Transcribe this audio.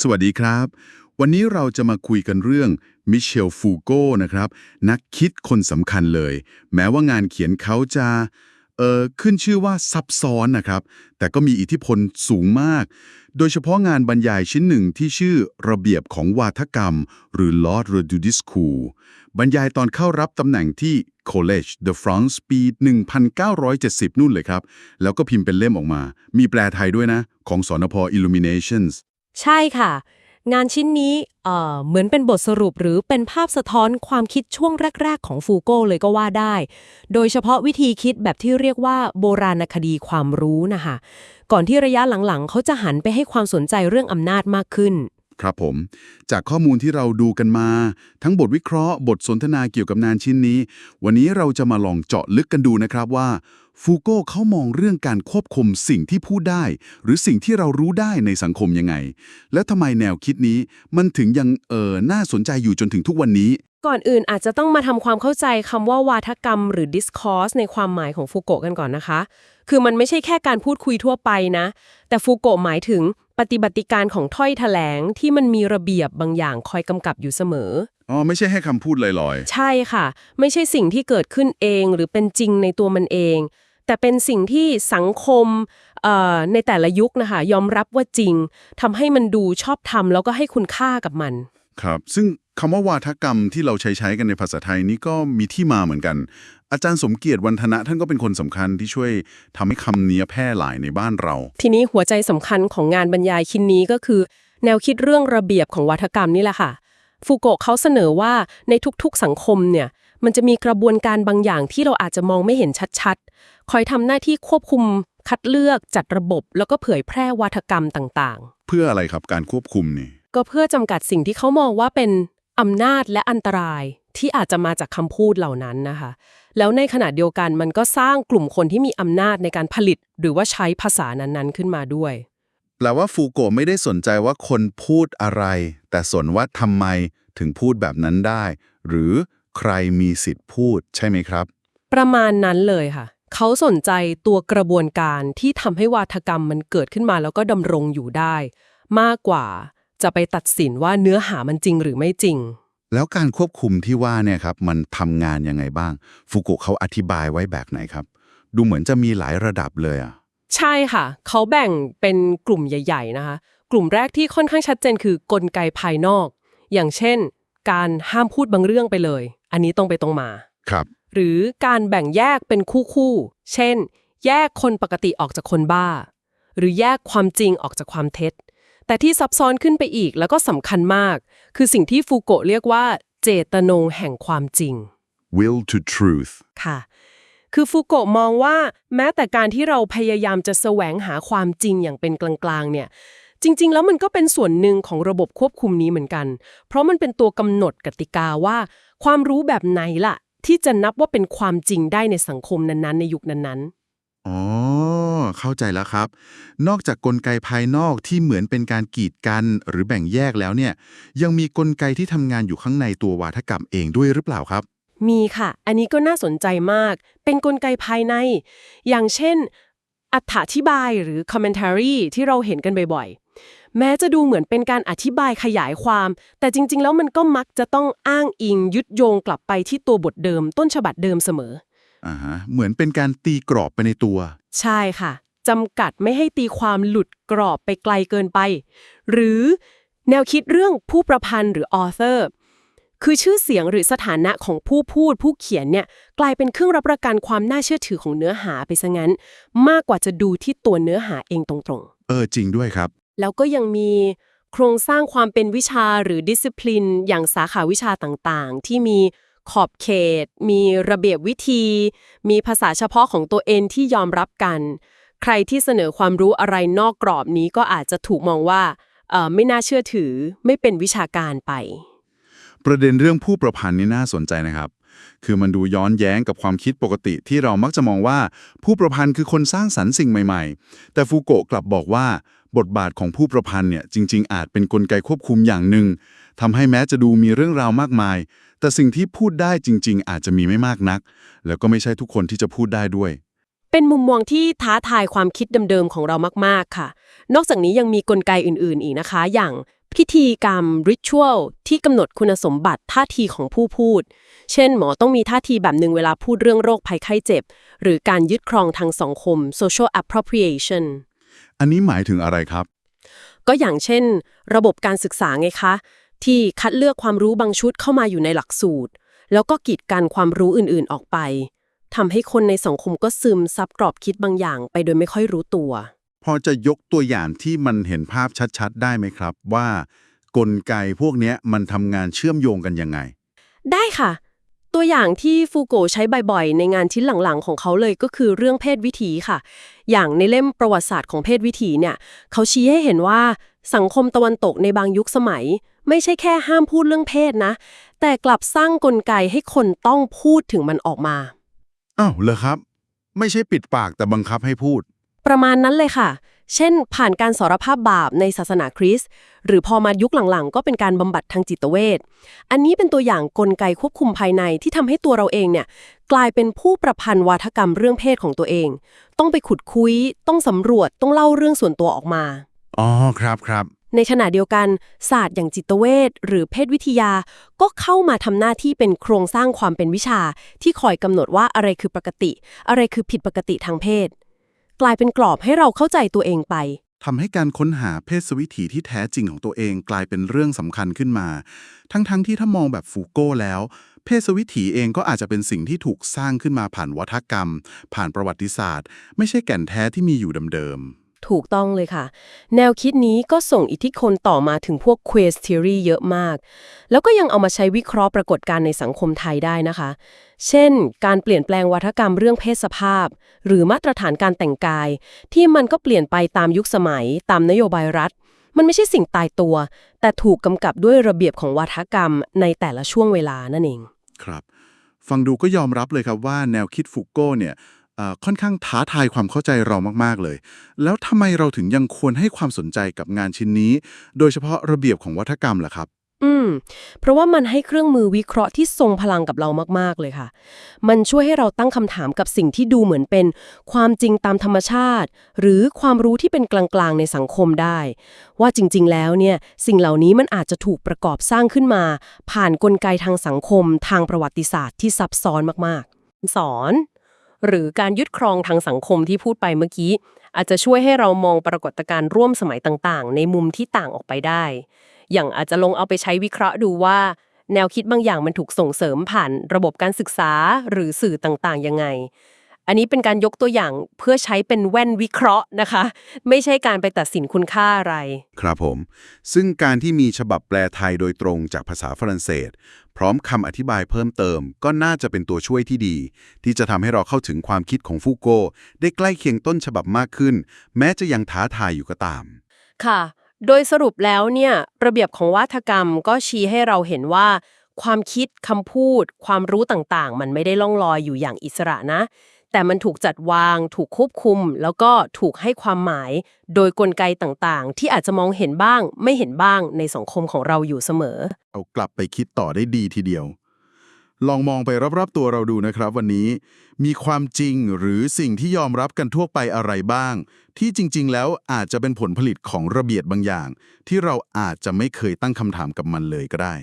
สวัสดีครับ วันนี้เราจะมาคุยกันเรื่องมิเชลฟูโก้นะครับ นักคิดคนสำคัญเลย แม้ว่างานเขียนเขาจะเอ่อขึ้นชื่อว่าซับซ้อนนะครับ แต่ก็มีอิทธิพลสูงมาก โดยเฉพาะงานบรรยายชิ้นหนึ่งที่ชื่อระเบียบของวาทกรรม หรือ Lord r e d u d i School บรรยายตอนเข้ารับตำแหน่งที่ College de France ปี 1970 นู่นเลยครับ แล้วก็พิมพ์เป็นเล่มออกมา มีแปลไทยด้วยนะ ของสอนพ Illuminations ใช่ค่ะ งานชิ้นนี้เอ่อเหมือนเป็นบทสรุปหรือเป็นภาพสะท้อนความคิดช่วงแรก ๆ ของฟูโก้เลยก็ว่าได้ โดยเฉพาะวิธีคิดแบบที่เรียกว่าโบราณคดีความรู้นะคะก่อนที่ระยะหลังๆ เขาจะหันไปให้ความสนใจเรื่องอำนาจมากขึ้น ครับผม จากข้อมูลที่เราดูกันมา ทั้งบทวิเคราะห์ บทสนทนาเกี่ยวกับงานชิ้นนี้ วันนี้เราจะมาลองเจาะลึกกันดูนะครับว่า ฟูโก้เขามองเรื่องการควบคุมสิ่งที่พูดได้ หรือสิ่งที่เรารู้ได้ในสังคมยังไง และทำไมแนวคิดนี้มันถึงยังเออน่าสนใจอยู่จนถึงทุกวันนี้ ก่อนอื่นอาจจะต้องมาทำความเข้าใจคำว่าวาทกรรม หรือ discourse ในความหมายของฟูโกะกันก่อนนะคะ คือมันไม่ใช่แค่การพูดคุยทั่วไปนะ แต่ฟูโกะหมายถึงปฏิบัติการของถ้อยแถลงที่มันมีระเบียบบางอย่างคอยกำกับอยู่เสมอ อ๋อ ไม่ใช่ให้คำพูดลอยใช่ค่ะ ไม่ใช่สิ่งที่เกิดขึ้นเองหรือเป็นจริงในตัวมันเอง แต่เป็นสิ่งที่สังคมเอ่อในแต่ละยุคนะคะยอมรับว่าจริงทำให้มันดูชอบทำแล้วก็ให้คุณค่ากับมันๆครับ ซึ่งคำว่าวาทกรรมที่เราใช้ใช้กันในภาษาไทยนี้ก็มีที่มาเหมือนกัน อาจารย์สมเกียรติวันธนะท่านก็เป็นคนสำคัญที่ช่วยทำให้คำนี้แพร่หลายในบ้านเรา ทีนี้หัวใจสำคัญของงานบรรยายชิ้นนี้ก็คือ แนวคิดเรื่องระเบียบของวัฒกรรมนี่แหละค่ะฟูโกะเขาเสนอว่าในทุกๆสังคมเนี่ย มันจะมีกระบวนการบางอย่างที่เราอาจจะมองไม่เห็นชัดๆ คอยทำหน้าที่ควบคุม คัดเลือกจัดระบบ แล้วก็เผยแพร่วัฒกรรมต่างเพื่ออะไรครับการควบคุมนี่ๆก็เพื่อจำกัดสิ่งที่เขามองว่าเป็นอำนาจและอันตรายที่อาจจะมาจากคำพูดเหล่านั้นนะคะ แล้วในขณะเดียวกันมันก็สร้างกลุ่มคนที่มีอำนาจในการผลิต หรือว่าใช้ภาษานั้นๆขึ้นมาด้วย แปลว่าฟูโกะไม่ได้สนใจว่าคนพูดอะไร แต่สนว่าทำไมถึงพูดแบบนั้นได้ หรือ ใครมีสิทธิ์พูดใช่ไหมครับ ประมาณนั้นเลยค่ะ เขาสนใจตัวกระบวนการที่ทำให้วาทกรรมมันเกิดขึ้นมาแล้วก็ดำรงอยู่ได้ มากกว่าจะไปตัดสินว่าเนื้อหามันจริงหรือไม่จริง แล้วการควบคุมที่ว่าเนี่ยครับมันทำงานยังไงบ้างฟูโกะเขาอธิบายไว้แบบไหนครับ ดูเหมือนจะมีหลายระดับเลยอะใช่ค่ะ เขาแบ่งเป็นกลุ่มใหญ่ ๆ นะคะ กลุ่มแรกที่ค่อนข้างชัดเจนคือกลไกภายนอก อย่างเช่น การห้ามพูดบางเรื่องไปเลย อันนี้ตรงไปตรงมา ครับ หรือการแบ่งแยกเป็นคู่ๆ เช่น แยกคนปกติออกจากคนบ้า หรือแยกความจริงออกจากความเท็จ แต่ที่ซับซ้อนขึ้นไปอีกแล้วก็สำคัญมาก คือสิ่งที่ฟูโกะเรียกว่า เจตนงแห่งความจริง will to truth ค่ะ คือฟูโกะมองว่า แม้แต่การที่เราพยายามจะแสวงหาความจริงอย่างเป็นกลางๆ เนี่ย จริง ๆ แล้วมันก็เป็นส่วนหนึ่งของระบบควบคุมนี้เหมือนกัน เพราะมันเป็นตัวกำหนดกติกาว่า ความรู้แบบไหนล่ะ ที่จะนับว่าเป็นความจริงได้ในสังคมนั้นๆ ในยุคนั้นอ๋อ เข้าใจแล้วครับ นอกจากกลไกภายนอกที่เหมือนเป็นการกีดกันหรือแบ่งแยกแล้วเนี่ย ยังมีกลไกที่ทำงานอยู่ข้างในตัววาทกรรมเองด้วยหรือเปล่าครับๆมีค่ะ อันนี้ก็น่าสนใจมาก เป็นกลไกภายใน อย่างเช่นอธิบายหรือ commentary ที่เราเห็นกันบ่อยๆ แม้จะดูเหมือนเป็นการอธิบายขยายความ แต่จริง ๆ แล้วมันก็มักจะต้องอ้างอิงยึดโยงกลับไปที่ตัวบทเดิม ต้นฉบับเดิมเสมออ่าฮะเหมือนเป็นการตีกรอบไปในตัว ใช่ค่ะจำกัดไม่ให้ตีความหลุดกรอบไปไกลเกินไป หรือแนวคิดเรื่องผู้ประพันธ์หรือ author คือชื่อเสียงหรือสถานะของผู้พูดผู้เขียนเนี่ยกลายเป็นเครื่องรับประกันความน่าเชื่อถือของเนื้อหาไปซะงั้น มากกว่าจะดูที่ตัวเนื้อหาเองตรงๆ เออจริงด้วยครับแล้วก็ยังมีโครงสร้างความเป็นวิชาหรือดิสซิ p ลิน อย่างสาขาวิชาต่างๆ ที่มีขอบเขต มีระเบียบวิธี มีภาษาเฉพาะของตัวเองที่ยอมรับกัน ใครที่เสนอความรู้อะไรนอกกรอบนี้ก็อาจจะถูกมองว่าไม่น่าเชื่อถือไม่เป็นวิชาการไป ประเด็นเรื่องผู้ประพันธ์นี่น่าสนใจนะครับ คือมันดูย้อนแย้งกับความคิดปกติที่เรามักจะมองว่า ผู้ประพันธ์คือคนสร้างสรรค์สิ่งใหม่ ๆ แต่ฟูโกะกลับบอกว่า บทบาทของผู้ประพันธ์เนี่ยจริง ๆ อาจเป็นนกลไกควบคุมอย่างหนึ่งทำให้แม้จะดูมีเรื่องราวมากมาย แต่สิ่งที่พูดได้จริง ๆ อาจจะมีไม่มากนัก แล้วก็ไม่ใช่ทุกคนที่จะพูดได้ด้วย เป็นมุมมองที่ท้าทายความคิดเดิมๆของเรามากๆค่ะ นอกจากนี้ยังมีกลไกอื่น ๆ อีกนะคะ อย่างพิพิธีกรรมริชวลที่กำหนดคุณสมบัติท่าทีของผู้พูด เช่น หมอต้องมีท่าทีแบบหนึ่งเวลาพูดเรื่องโรคภัยไข้เจ็บ หรือการยึดครองทางสังคม social appropriation อันนี้หมายถึงอะไรครับ ก็อย่างเช่น ระบบการศึกษาไงคะ ที่คัดเลือกความรู้บางชุดเข้ามาอยู่ในหลักสูตร แล้วก็กีดกันความรู้อื่นๆออกไปทำให้คนในสังคมก็ซึมซับกรอบคิดบางอย่างไปโดยไม่ค่อยรู้ตัว พอจะยกตัวอย่างที่มันเห็นภาพชัดๆ ได้ไหมครับ ว่ากลไกพวกเนี้ยมันทำงานเชื่อมโยงกันยังไง ได้ค่ะ ตัวอย่างที่ฟูโกใช้บ่อยๆ ในงานชิ้นหลังๆ ของเขาเลยก็คือเรื่องเพศวิถีค่ะ อย่างในเล่มประวัติศาสตร์ของเพศวิถีเนี่ย เขาชี้ให้เห็นว่าสังคมตะวันตกในบางยุคสมัย ไม่ใช่แค่ห้ามพูดเรื่องเพศนะ แต่กลับสร้างกลไกให้คนต้องพูดถึงมันออกมา อ้าวเหรอครับ ไม่ใช่ปิดปากแต่บังคับให้พูด ประมาณนั้นเลยค่ะ เช่น ผ่านการสารภาพบาปในศาสนาคริสต์หรือพอมายุคหลังๆ ก็เป็นการบำบัดทางจิตเวชอันนี้เป็นตัวอย่างกลไกควบคุมภายในที่ทำให้ตัวเราเองเนี่ยกลายเป็นผู้ประพันธ์วาทกรรมเรื่องเพศของตัวเอง ต้องไปขุดคุย ต้องสำรวจต้องเล่าเรื่องส่วนตัวออกมาอ๋อครับครับในขณะเดียวกันศาสตร์อย่างจิตเวชหรือเพศวิทยา ก็เข้ามาทำหน้าที่เป็นโครงสร้างความเป็นวิชา ที่คอยกำหนดว่าอะไรคือปกติ อะไรคือผิดปกติทางเพศ กลายเป็นกรอบให้เราเข้าใจตัวเองไป ทำให้การค้นหาเพศสวิถีที่แท้จริงของตัวเองกลายเป็นเรื่องสำคัญขึ้นมา ทั้งๆทที่ถ้ามองแบบฟูโก้แล้ว เพศสวิถีเองก็อาจจะเป็นสิ่งที่ถูกสร้างขึ้นมาผ่านวัฒกรรม ผ่านประวัติศาสตร์ ไม่ใช่แก่นแท้ที่มีอยู่เดิม ถูกต้องเลยค่ะ แนวคิดนี้ก็ส่งอิทธิพลต่อมาถึงพวก queer theory เยอะมาก แล้วก็ยังเอามาใช้วิเคราะห์ปรากฏการณ์ในสังคมไทยได้นะคะ เช่น การเปลี่ยนแปลงวัฒกรรมเรื่องเพศสภาพ หรือมาตรฐานการแต่งกาย ที่มันก็เปลี่ยนไปตามยุคสมัย ตามนโยบายรัฐ มันไม่ใช่สิ่งตายตัว แต่ถูกกำกับด้วยระเบียบของวัฒกรรมในแต่ละช่วงเวลานั่นเอง ครับ ฟังดูก็ยอมรับเลยครับว่าแนวคิดฟูโก้เนี่ย ค่อนข้างท้าทายความเข้าใจเรามาก ๆ เลย แล้วทำไมเราถึงยังควรให้ความสนใจกับงานชิ้นนี้ โดยเฉพาะระเบียบของวัฒกรรมล่ะครับ อืม เพราะว่ามันให้เครื่องมือวิเคราะห์ที่ทรงพลังกับเรามาก ๆ เลยค่ะ มันช่วยให้เราตั้งคำถามกับสิ่งที่ดูเหมือนเป็น ความจริงตามธรรมชาติ หรือความรู้ที่เป็นกลางๆ ในสังคมได้ ว่าจริง ๆ แล้วเนี่ย สิ่งเหล่านี้มันอาจจะถูกประกอบสร้างขึ้นมา ผ่านนกลไกทางสังคม ทางประวัติศาสตร์ที่ซับซ้อนมาก ๆ สอน หรือการยึดครองทางสังคมที่พูดไปเมื่อกี้ อาจจะช่วยให้เรามองปรากฏการณ์ร่วมสมัยต่างๆ ในมุมที่ต่างออกไปได้ อย่างอาจจะลงเอาไปใช้วิเคราะห์ดูว่า แนวคิดบางอย่างมันถูกส่งเสริมผ่านระบบการศึกษาหรือสื่อต่างๆยังไง อันนี้เป็นการยกตัวอย่างเพื่อใช้เป็นแว่นวิเคราะห์นะคะ ไม่ใช่การไปตัดสินคุณค่าอะไร ครับผม ซึ่งการที่มีฉบับแปลไทยโดยตรงจากภาษาฝรั่งเศส พร้อมคำอธิบายเพิ่มเติม ก็น่าจะเป็นตัวช่วยที่ดี ที่จะทำให้เราเข้าถึงความคิดของฟูโกได้ใกล้เคียงต้นฉบับมากขึ้น แม้จะยังท้าทายอยู่ก็ตาม ค่ะ โดยสรุปแล้วเนี่ยระเบียบของวัฒกรรมก็ชี้ให้เราเห็นว่าความคิดคำพูด ความรู้ต่างๆ มันไม่ได้ล่องลอยอยู่อย่างอิสระนะ แต่มันถูกจัดวาง ถูกควบคุม แล้วก็ถูกให้ความหมาย โดยกลไกต่างๆ ที่อาจจะมองเห็นบ้าง ไม่เห็นบ้างในสังคมของเราอยู่เสมอ เอากลับไปคิดต่อได้ดีทีเดียว ลองมองไปรอบๆตัวเราดูนะครับ วันนี้ มีความจริงหรือสิ่งที่ยอมรับกันทั่วไปอะไรบ้าง ที่จริง ๆ แล้วอาจจะเป็นผลผลิตของระเบียบบางอย่าง ที่เราอาจจะไม่เคยตั้งคำถามกับมันเลยก็ได้